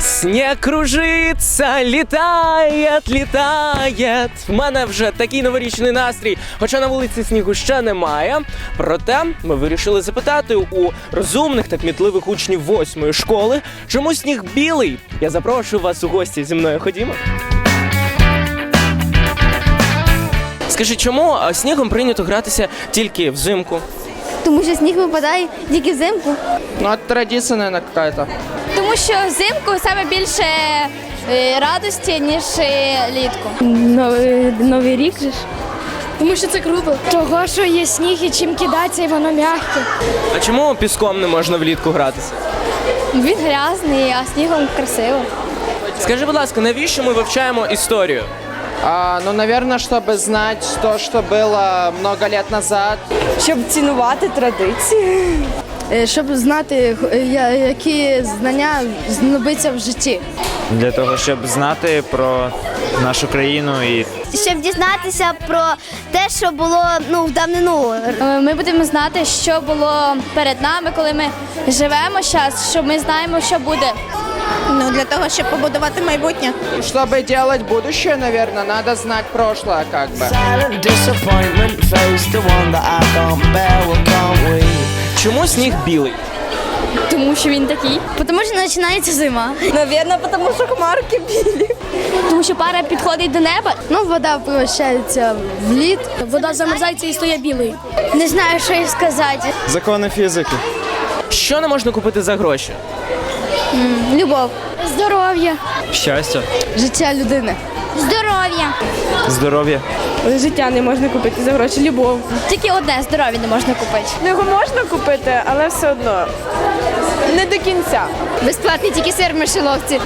Снег кружиться, літає, літає. В мене вже такий новорічний настрій. Хоча на вулиці снігу ще немає. Проте ми вирішили запитати у розумних та кмітливих учнів восьмої школи, чому сніг білий. Я запрошую вас у гості зі мною. Ходімо. Скажи, чому снігом прийнято гратися тільки взимку? Тому що сніг випадає тільки взимку. Ну, это традиция, наверное, какая-то. Тому що взимку саме більше е, радості, ніж е, літку. Новий, новий рік же ж. Тому що це круто. Того, що є сніг і чим кидатися, і воно м'яке. А чому піском не можна влітку гратися? Він грязний, а снігом красиво. Скажи, будь ласка, навіщо ми вивчаємо історію? А, ну, наверное, чтобы знать то, что было много лет назад. щоб цінувати традиції. Е, Щоб знати, е, я- які знання знадобиться в житті. для того, щоб знати про нашу країну і Щоб дізнатися про те, що було ну в давнину. Е, Ми будемо знати, що було перед нами, коли ми живемо зараз, що ми знаємо, що буде. Ну для того, щоб побудувати майбутнє. Чтобы делать будущее, наверное, надо знать прошлое, как бы. Чому сніг білий? Тому що він такий. Тому що починається зима. Навірно, тому що хмарки білі. Тому що пара підходить до неба. Ну, вода превращається в лід. Вода замерзається і стає білою. Не знаю, що їй сказати. закони фізики. Що не можна купити за гроші? Любов, Здоров'я. Щастя, життя людини. Здоров'я. здоров'я. Життя не можна купити за гроші. Любов. Тільки одне здоров'я не можна купити. Ну, Його можна купити, але все одно не до кінця. Безплатний тільки сир в мишеловці.